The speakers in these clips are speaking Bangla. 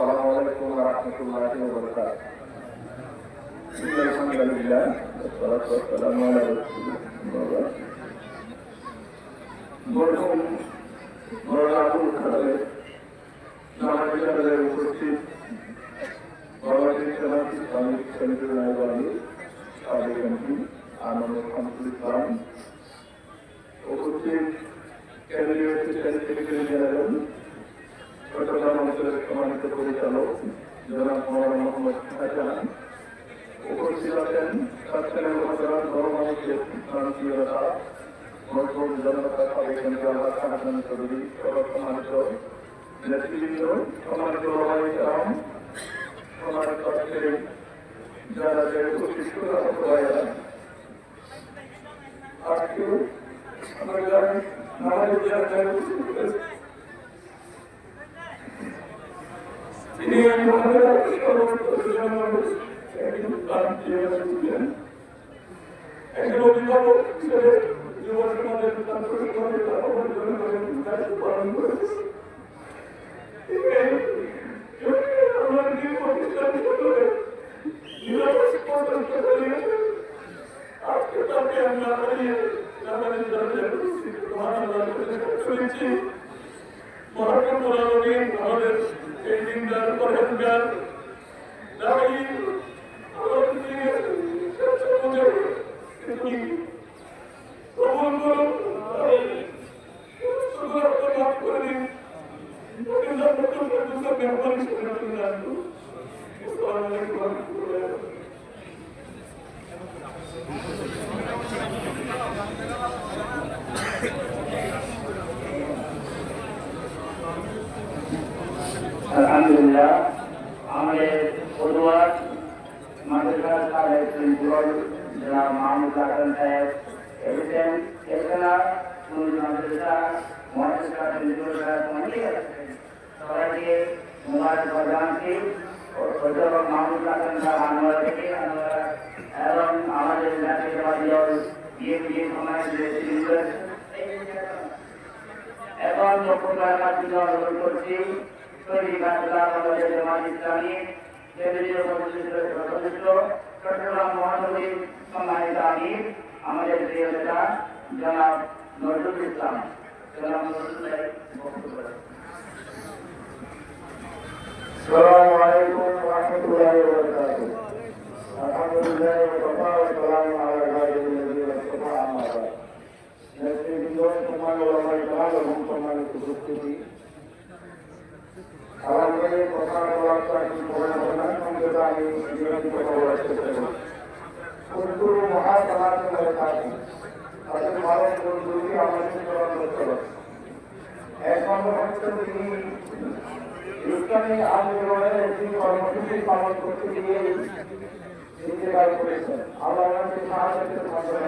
السلام عليكم ورحمة الله وبركاته. إن الحمد لله والصلاة والسلام على رسول الله. মরহুম মৌলানা আবুল খালেদ নামাজের উপস্থিত বাংলাদেশ সেনাত ইসলামিক সেন্টার রায়বাড়ি সাবেক এমপি আনন্দ শামসুল ইসলাম উপস্থিত কেন্দ্রীয় সেক্রেটারি জেনারেল চট্টগ্রাম অঞ্চলের সম্মানিত পরিচালক জনাব মৌলানা মোহাম্মদ হাসান। উপস্থিত আছেন সাতক্ষীরার উপজেলার গণমানুষের শান্তিরতা মজবুত জনতা সাবেক এমপি আল্লাহ হাসান চৌধুরী সম্মানিত নেতৃবৃন্দ, সম্মানিত ওলামায়ে কেরাম সম্মানিত যারা উপস্থিত ভাইয়েরা আজকে আমরা জানি আমাদের যারা তিনি একজন ক্রান্তি ছিলেন একজন অভিভাবক হিসেবে জীবন সমাজের তাৎপর্যভাবে দায়িত্ব পালন করেছে প্রতিষ্ঠানিত করে নিরাপদ পর্যন্ত করিয়েছে আজকে তাকে আমরা হারিয়ে আমাদের দরজায় চলেছি মহাত্মা আলমী আমাদের এই দিনদার গান দাঁড়িয়ে আমাদের দিকে কবুল করুন সুগত মাফ করে দিন ওদের নতুন নতুন মেহমানি করে তুলে আনব আসসালামু আলাইকুম ওয়া রাহমাতুল্লাহি ওয়া বারাকাতুহু আলহামদুলিল্লাহ আমাদের পড়ুয়ার মাদ্রাসা সাহেব প্রিন্সিপাল জনাব মাহমুদ হাসান সাহেব এসেছেন এছাড়া স্কুল মাদ্রাসা মাদ্রাসা প্রিন্সিপাল সাহেব অনেকে আছেন সবাইকে মুবারকবাদ জানাচ্ছি অধ্যাপক মাহমুদ হাসান সাহেব আনোয়ার থেকে আনোয়ার এবং আমাদের জাতীয়তাবাদী দল বিএনপি সমাজ এখন বক্তব্য রাখার জন্য অনুরোধ করছি তৈরি কাজলা বাংলাদেশ জামাত ইসলামী কেন্দ্রীয় সদস্য চট্টগ্রাম মহানগরীর সম্মানিত আমির আমাদের প্রিয় নেতা জনাব নজরুল ইসলাম জনাব নজরুল ভাই বক্তব্য রাখবেন। السلام عليكم ورحمة الله وبركاته. الحمد لله وكفى والسلام على عباده الذين اصطفى أما بعد. নেতৃবৃন্দ সম্মান ওলামাই কালাম এবং সম্মানিত উপস্থিতি আমাদের কথা বলার চাকরি করে না সংক্ষেপে আমি বিরোধী কথা বলার চেষ্টা করি কুলগুরু মহাসমাজের থাকি তাদের ভারত কুলগুরুকে আমাদের স্মরণ করতে হবে এক নম্বর হচ্ছে তিনি ইসলামী আন্দোলনের একটি কর্মসূচি পালন করতে গিয়ে ইন্তেকাল করেছেন আল্লাহ ওনাকে সাহায্যের মাধ্যমে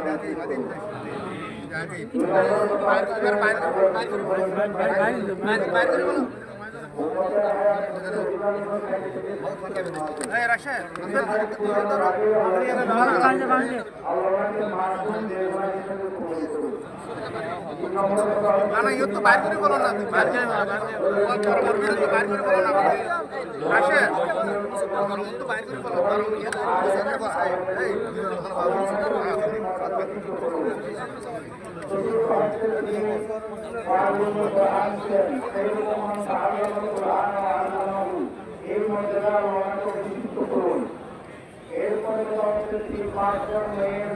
না না ইয়ে তো বাইর করে বলো না বাইর করে বাইর করে বলো না আসে তো বাইর করে বলো কারণ ইয়ে তো এই এই মর্যাদা ওনাকে অভিষিক্ত করুন এরপরে পাঁচজন মেয়ের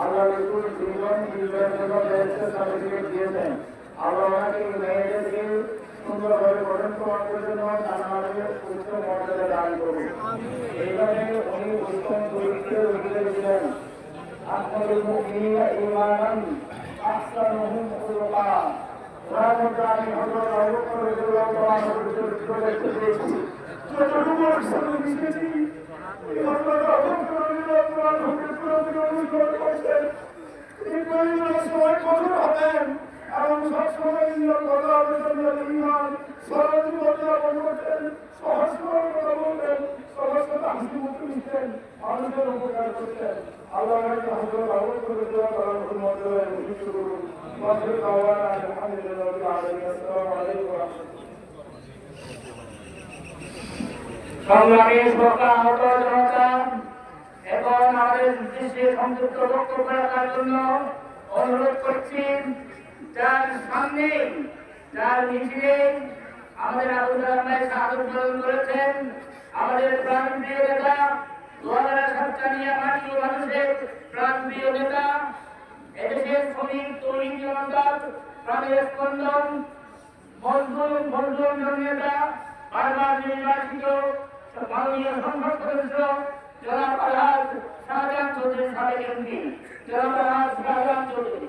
আল্লাহ রসুল জীবন জীবনের জন্য বেহেস্তের সার্টিফিকেট দিয়েছেন আল্লাহ ওনাকে এই মেয়েদেরকে সুন্দরভাবে গঠন প্রমাণ করে জন্য জানালে উচ্চ মর্যাদা দান করুন এইভাবে উনি উত্তম চরিত্রের অধিকারী ছিলেন ইমানান আহসানুহুম খুলুকা ওনার মধ্যে আমি অনুসরণ করছেন তিনি সময় কঠোর হবেন কারণ সবসময় ইন্দ্র কথা আলোচনা ইমান সরল কথা বলতেন সহজ কথা উপকার করতেন আল্লাহ হজরত আবু বকর রহমাতুল্লাহ মুজিব করুন। মাসুর এবং সংযুক্ত বক্তব্য রাখার জন্য অনুরোধ করছি যার সামনে যার মিছিলে আমাদের আবুল রহমান সাহায্য প্রদান করেছেন। আমাদের প্রাণপ্রিয় নেতা দোয়ারা সাতকানিয়া মাটি মানুষের প্রাণপ্রিয় নেতা, এদেশের শ্রমিক, তরুণ জনতা প্রাণের স্পন্দন, মজদুর মজদুর জননেতা, বারবার নির্বাচিত মাননীয় সংসদ সদস্য, জনাব আলহাজ শাহজাহান চৌধুরী সাবেক এমপি, জনাব আলহাজ শাহজাহান চৌধুরী।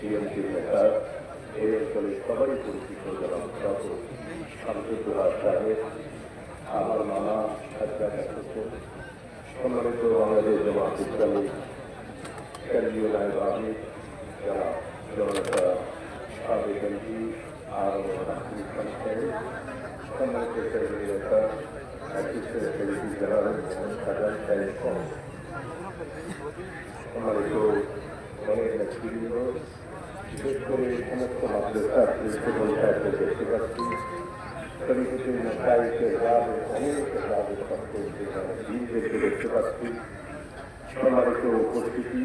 বিএনপির নেতা এই অঞ্চলে সবাই পরিচিত যারা খ্যাত শামসুদ্দোহার সাহেব আমার মামা হাজরা হোসেন সম্মানিত বাংলাদেশ জামাত ইসলামী কেন্দ্রীয় নায়ব আমির যারা জনতা সাবেক এমপি আর রাষ্ট্রীয় সংস্থায় সম্মানিত কেন্দ্রীয় নেতা অ্যাসিস্ট্যান্ট সেক্রেটারি জেনারেল সাজান সাহেব সহ সম্মানিত অনেক নেতৃবৃন্দ দেখতে পাচ্ছি সম্মানিত উপস্থিতি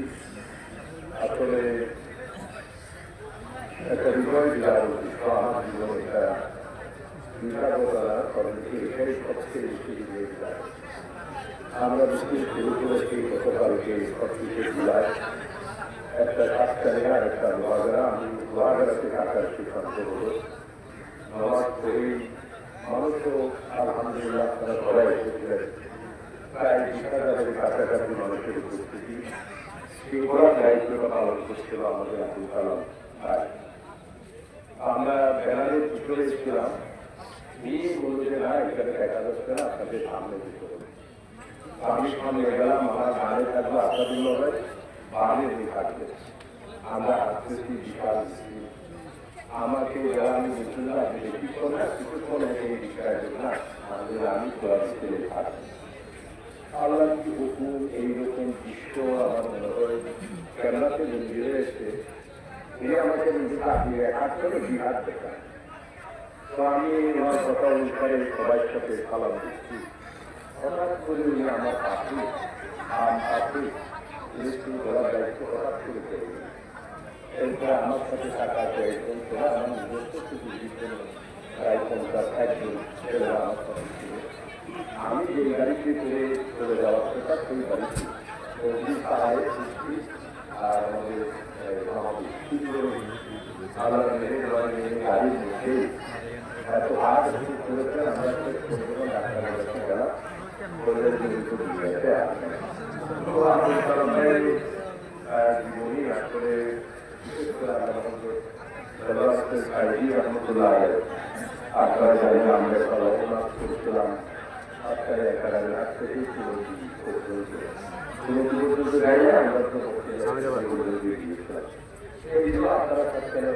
আসলে একটা একটা বিশালতা কর্মকে এটাই সবচেয়ে বেশি আমরা বিশেষ শুরু করেছি গতকালকে সবকিছু জুলাই কাজকারী আর একটা লোহাগাড়া আমি কাটার সিদ্ধান্ত হলো নামাজ পড়েই মানুষও আলহামদুলিল্লাহ তারা সবাই এসেছিলেন প্রায় বিশ হাজারের কাছাকাছি মানুষের উপস্থিতি সিংহরার দায়িত্বটা পালন করছিল আমাদের আব্দুল কালাম ভাই আমরা ব্যানারের ভিতরে ছিলাম নিয়ে বলল যে না এখানে দেখা যাচ্ছে না আপনাদের সামনে দিতে হবে আমি সামনে গেলাম আমার গানে থাকব আসাদুল লড়াই হয়ে থাকবে আমরা আসতেছি মিছিল। আমাকে যারা আমি বলছিলাম আপনি কিছুক্ষণ কিছুক্ষণ এই রিক্সায় না আমাদের আমি মিছিলে থাকব আল্লাহ কি হুকুম এইরকম দৃশ্য আমার মনে হয় কেন্দ্রাতে মন্দিরে এসে তিনি আমাকে নিজে তাকিয়ে এক করে বিহার দেখান। তো আমি ওনার কথা অনুসারে সবাই সাথে সালাম দিচ্ছি। হঠাৎ করে উনি আমার পাশে আম পাশে ইলেকট্রিক করার দায়িত্ব হঠাৎ করে গেলেন। এরপরে আমার সাথে থাকা কয়েকজন ছেলে আমার নিজস্ব কিছু জীবন প্রায় পঞ্চাশ একজন ছেলেরা আমার সাথে ছিল আমি যে গাড়িতে করে চলে যাওয়ার কথা সেই গাড়িতে চৌত্রিশ পাড়ায় সৃষ্টি আর আমাদের আল্লাহ গাড়ির মধ্যে এত হাত করেছেন আমরা ডাক্তার গেলাম তো আমি কারণে জীবনী আসলে সাইজি রহমতুল্লাহ আপনারা জানেন আমরা পড়াশোনা করছিলাম আপনারা একাডেমি হাত থেকে শুরু করতে শুরু পর্যন্ত যাইলে আমরা তো দিয়ে দিয়েছিলাম এই জন্য আপনারা সবখানে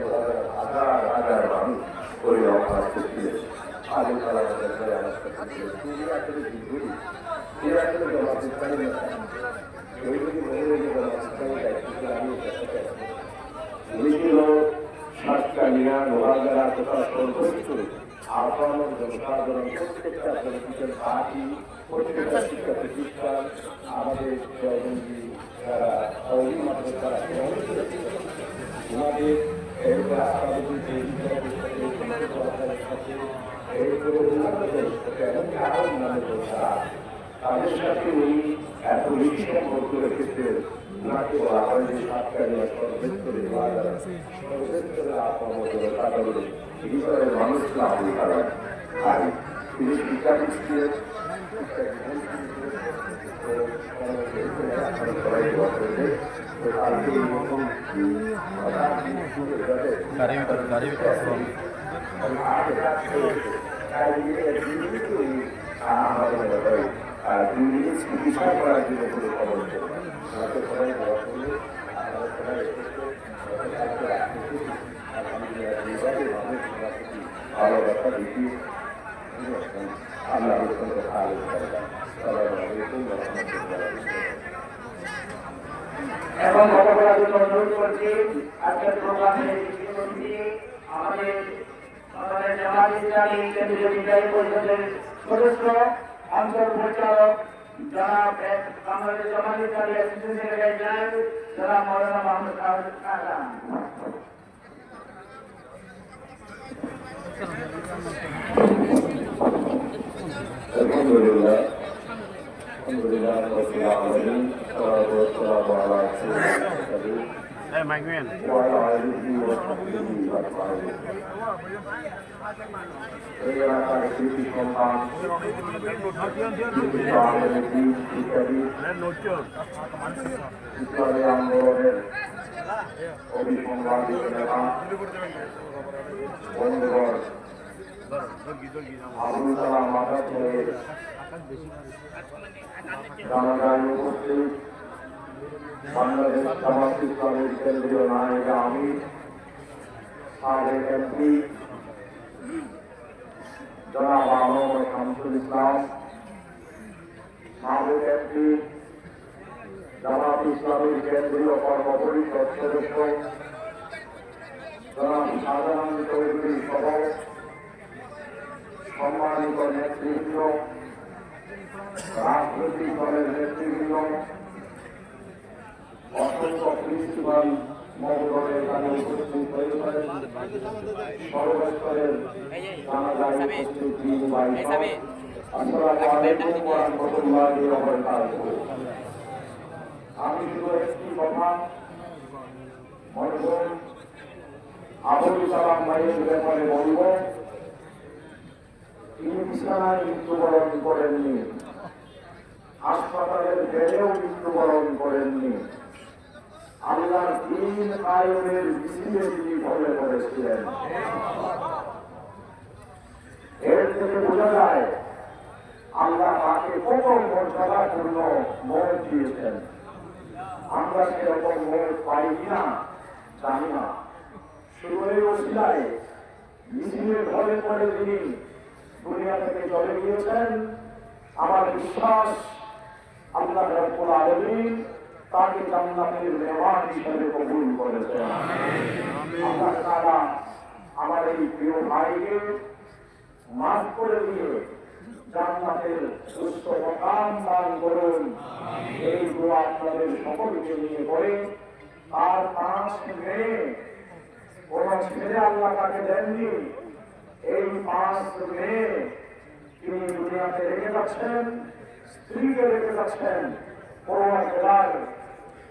হাজার হাজার মানুষ পরিণাম আসতেছিলেন আগে তিনি আসলে বিদ্রোহী তিনি আসলে ওই যদি মনে হয় যে জমাতিস্তানি দায়িত্ব আমি ছিল সাতকানিয়া লোহাগাড়া তথা সর্বোচ্চ আহ্বানের জনসাধারণ প্রত্যেকটা পলিটিক্যাল পার্টি প্রত্যেকটা শিক্ষা প্রতিষ্ঠান আমাদের জয়বন্দী যারা উনি এত বেশি সম্পর্ক রেখেছিলেন ওনাকে বলা হয় যে সাতকারী সর্বেশ্বরে সর্বেশ্বরে আপনার সাধারণ হৃদয়ের মানুষ না হয়ে আর তিনি শিক্ষা দোয়া আর মিনিট চিকিৎসা করার জন্য কোনো খবর ভালো কথা দেখি সঙ্গে ভালো সালাম আলাইকুম রহমতুল্লাহ এখন জন্য অনুরোধ করছি, আজকের প্রোগ্রামে আমাদের সদস্য आमदार प्रचारक जनाब कांग्रेस जमाने का एसएससी से गए जाए जरा मौलाना मोहम्मद कावद काला الحمد لله الحمد لله رب العالمين والصلاه والسلام على رسول الله Eh, Mike Nguyen. Terima kasih. Bangladesh Jamaat ইসলামের কেন্দ্রীয় নায়িকা আমি সাবেক এমপি জনাব আলম শামসুল ইসলাম সাবেক এমপি জামাত ইসলামের কেন্দ্রীয় কর্মপরিষদ সদস্য জনাব শাহজাহান চৌধুরী সহ সম্মানিত নেতৃবৃন্দ রাজনৈতিক দলের নেতৃবৃন্দ মহোদয় আমি শুধু একটি কথা মরহুম আবুল ভাইয়ের ব্যাপারে বলব তিনি বিছানায় মৃত্যুবরণ করেননি হাসপাতালের বেডেও মৃত্যুবরণ করেননি। আল্লাহর দিন আয়নের মিছিলে তিনি ভরে পড়েছিলেন এর থেকে বোঝা যায়, আল্লাহ তাকে কত মর্যাদাপূর্ণ মত দিয়েছেন। আমরা সেরকম মত পাই কিনা জানি না। শুধু এই অসিলায় মিছিলের ঘরে পড়ে তিনি দুনিয়া থেকে চলে গিয়েছেন। আমার বিশ্বাস আল্লাহ রব্বুল আলামিন তাকে জান্নাতের মেহমান হিসেবে কবুল করেছেন। আল্লাহ তাআলা আমার এই প্রিয় ভাইকে মাফ করে দিয়ে জান্নাতের সুস্থ মকাম দান করুন। এই দোয়া আপনাদের সকলকে নিয়ে করে তার পাঁচ মেয়ে কোন ছেলে আল্লাহ তাকে দেননি। এই পাঁচ মেয়ে তিনি দুনিয়াতে রেখে যাচ্ছেন, স্ত্রীকে রেখে যাচ্ছেন করোনা জেলার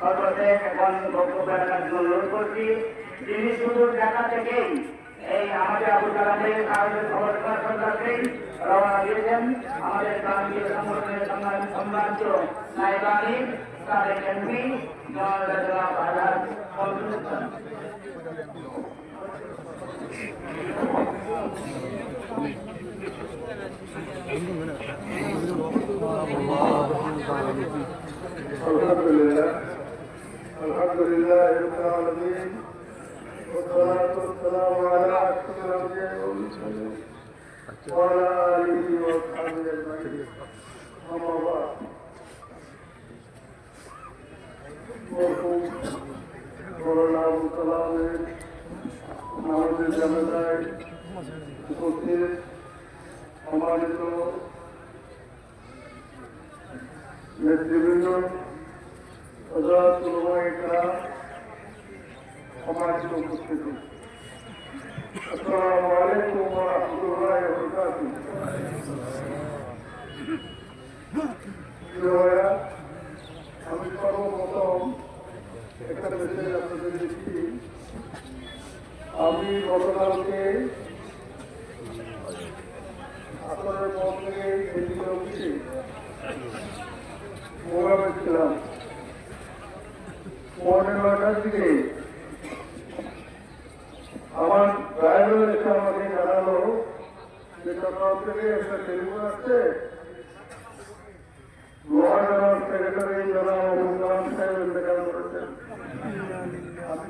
সর্বশেষ এখন বক্তব্য রাখার জন্য অনুরোধ করছি যিনি শুধু ঢাকা থেকেই এই আমাদের আবু কালামের আমাদের খবর সরকারকেই রওনা দিয়েছেন আমাদের প্রান্তীয় সংগঠনের সম্মান সম্মানিত নায়বানী তাদের এমপি জনাব আজাদ ফজলুল ইসলাম। الحمد لله الحمد لله رب العالمين والصلاة والسلام على أشرف الأنبياء والمرسلين وعلى آله وأصحابه أجمعين أما بعد মরহুম মৌলানা আবুল কালামের আমাদের জানাজায় উপস্থিত সম্মানিত নেতৃবৃন্দ হজরত উলমায়ে কেরাম, সম্মানিত উপস্থিতি। আসসালামু আলাইকুম ওয়া রাহমাতুল্লাহি ওয়া বারাকাতুহু। আমি সর্বপ্রথম একটা মেসেজ আপনাদের আমি গতকালকে আপনাদের পর থেকে এদিকে অবধি মোবাইলে ছিলাম পৌনে নয়টার দিকে আমার ড্রাইভার এসে আমাকে জানালো যে চট্টগ্রাম থেকে একটা টেলিফোন আসছে। লোহাগাড়ার সেক্রেটারি জনাব আবুল কালাম সাহেব ইন্তেকাল করেছেন। আমি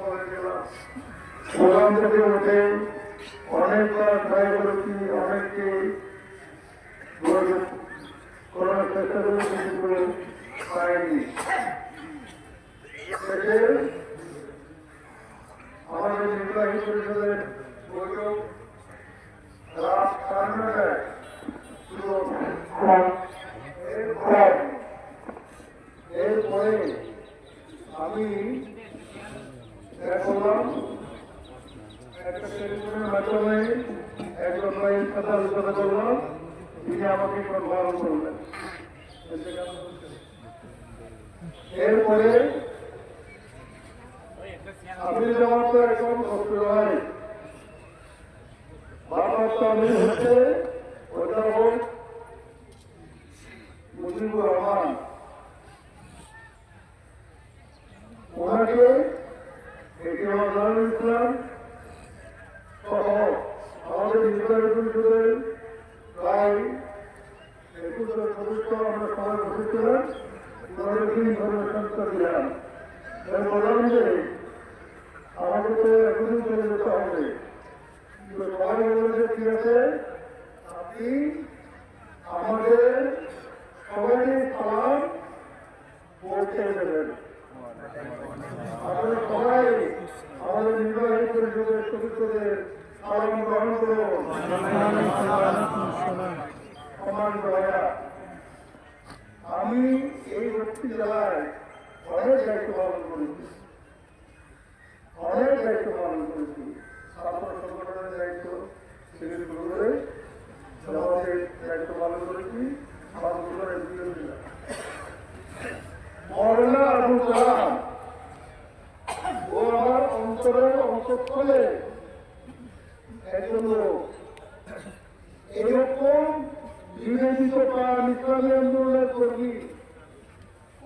হয়ে গেলাম। প্রোগ্রাম থেকে উঠে অনেককে করার চেষ্টা করেছি পাইনি শেষে আমাদের নির্বাহী পরিষদের বৈঠক রাত সাড়ে নটায় শুরু হয়। এরপর এরপরে আমি করলাম একটা টেলিফোনের মাধ্যমে একজন ভাইয়ের সাথে আলোচনা করলাম তিনি আমাকে কনফার্ম করলেন এরপরে আপনি যেমন তো এখন অসুবিধায় বাবার স্বামী হচ্ছে অধ্যাপক মুজিবুর রহমান ওনাকে এটি নজরুল ইসলাম সহ আমাদের নির্বাহী পরিষদের প্রায় একুশ জন সদস্য আমরা সবাই বসেছিলাম ওনাদেরকে ইনফরমেশন দিলাম আমি বললাম যে আমাকে তো এখনই চলে যেতে হবে তো সবাই বলল যে ঠিক আছে আপনি আমাদের সবাইকে সালাম পৌঁছে দেবেন আপনারা সবাই আমাদের নির্বাহী পরিষদের সদস্যদের সালাম গ্রহণ করুন সম্মানিত ভাইয়া আমি এই ভক্তি জেলায় অনেক দায়িত্ব পালন করেছি অনেক দায়িত্ব পালন করেছি ছাত্র সংগঠনের দায়িত্ব থেকে শুরু করে দায়িত্ব পালন করেছি। ছিলাম মৌলানা আবুল ইসলামী আন্দোলনের কর্মী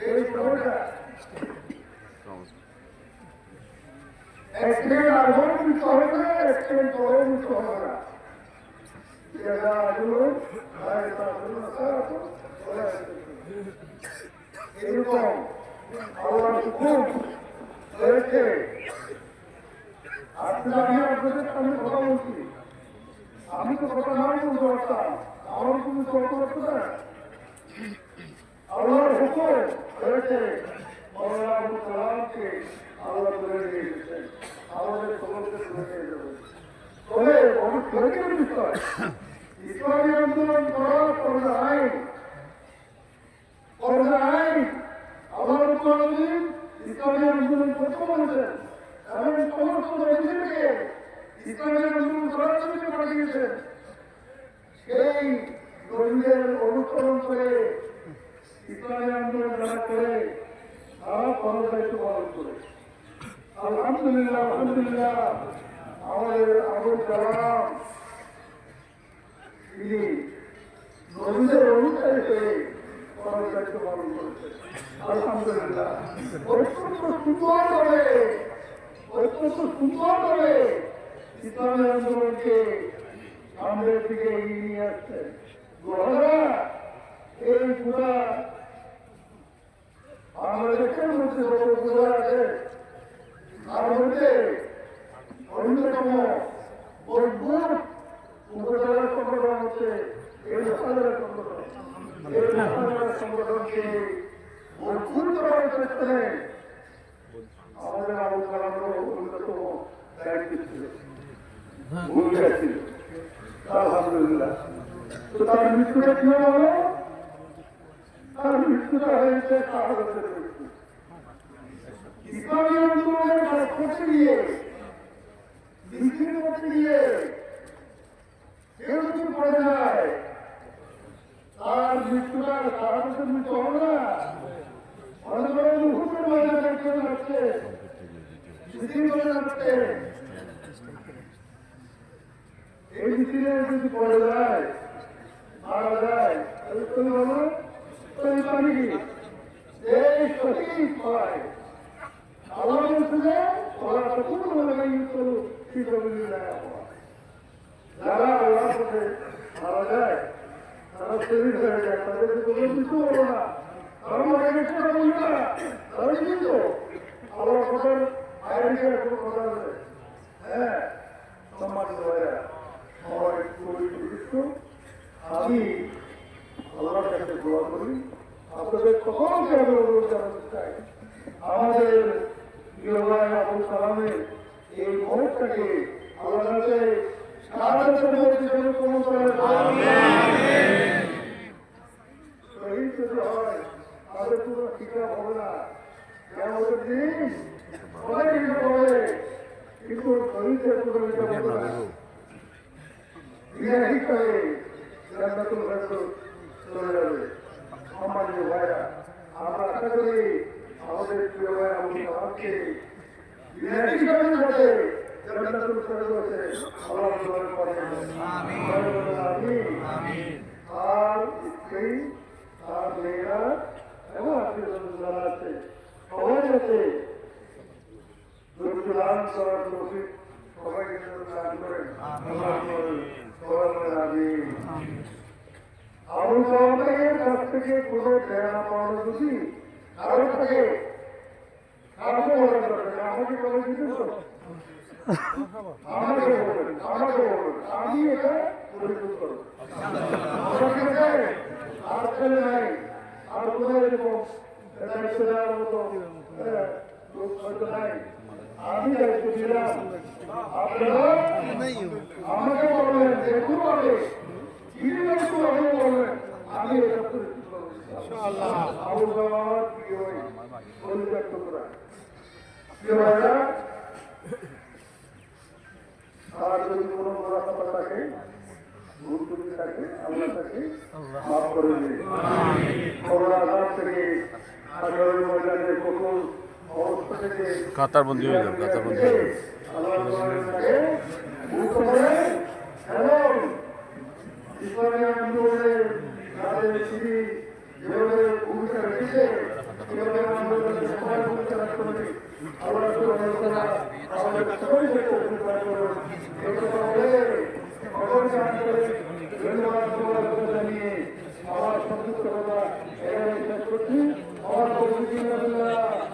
এই না এরকম আল্লাহ হুকুম হয়েছে আজকে আমি কথা বলছি আমি তো কথা নাই বলতে পারতাম আমার তুমি চলতে পারতো না আল্লাহর হুকুম হয়েছে মৌলানা আবুল কালামকে আল্লাহ তুলে নিয়ে আমাদের সকলকে তুলে তবে বহু সরকারি বিষয় ইসলামী আন্দোলন করা ফরজ আইন ফরজ আইন আল্লাহ রব্বুল ইসলামী আন্দোলন করতে বলেছেন। এবং সমস্ত নদীদেরকে ইসলামী আন্দোলন করার জন্য পাঠিয়েছেন। সেই নদীদের অনুসরণ করে ইসলামী আন্দোলন যারা করে তারা দায়িত্ব পালন করে। আলহামদুলিল্লাহ আলহামদুলিল্লাহ, আমাদের দায়িত্ব পালন করেছে আলহামদুলিল্লাহ। করে অত্যন্ত সুন্দর করে ইসলামী আন্দোলনকে সামনের দিকে এগিয়ে নিয়ে আসছে এই পুরা বাংলাদেশের মধ্যে যত গুজরা আছে তার মধ্যে অন্যতম মজবুত উপজেলা সংগঠন হচ্ছে এই উপজেলা সংগঠন। এই উপজেলা সংগঠনকে মজবুত করার আলহামদুলিল্লাহ। তার মৃত্যুটা কি হলো তার মৃত্যুটা হয়েছে শাহাদতের মৃত্যু ইসলামী আন্দোলনের কাজ করতে গিয়ে মিছিল করতে গিয়ে কেউ যদি পড়ে যায় তার মৃত্যুটা শাহাদতের মৃত্যু হবে না মনে করেন হুকুমের ময়দানে কেউ যাচ্ছে মিছিল করে যাচ্ছে এই যারা আল্লাহ তারা শহীদ হয়ে যায় তাদেরকে কোনো না তারা মারা গেছে তারা কিন্তু আল্লাহ হ্যাঁ সম্মানিত ভাইরা আমি আল্লাহর কাছে দোয়া করি আপনাদের সকলকে আমি অনুরোধ আমাদের প্রিয় ভাই আবুল কালামের এই মহৎটাকে আল্লাহ কাছে কবুল শহীদ যদি হয় তাদের কোনো হিসাব হবে না কেমন দিন কিন্তু চলে যাবে সম্মানিত ভাইরা আমরা আশা করি আমাদের প্রিয় ভাই করেন আমিন আর স্ত্রী আর মেয়েরা এবং আত্মীয় যারা আছে সবাই যাতে ধারণ করার তৌফিক সবাইকে দান করেন। আবু সালামের কাছ থেকে কোনো প্রেরণা পাওয়ানো যদি কারও থাকে? কাউকে বলার আমাকে বলে দিতে আমাকে বলবেন আমাকে বলবেন আমি এটা পরিশোধ করব। আমাকে আর ছেলে নাই। আর কোনো এরকম মতো হয়তো নাই। আমি দায়িত্ব দিলাম। আপনারা আমাকে বলবেন দেখুন বলে তিনি দায়িত্ব হলে বলবেন আমি এটা করা আর যদি কোনো মোরাকাবা থাকে ভুল ত্রুটি থাকে আল্লাহ তাকে মাফ করে দিন। খবর আঘাত থেকে আঠারোর ময়দানে কখন কাতারবন্দি হয়ে যাবে হয়ে যাবে। আমার সংযুক্ত কথা আমার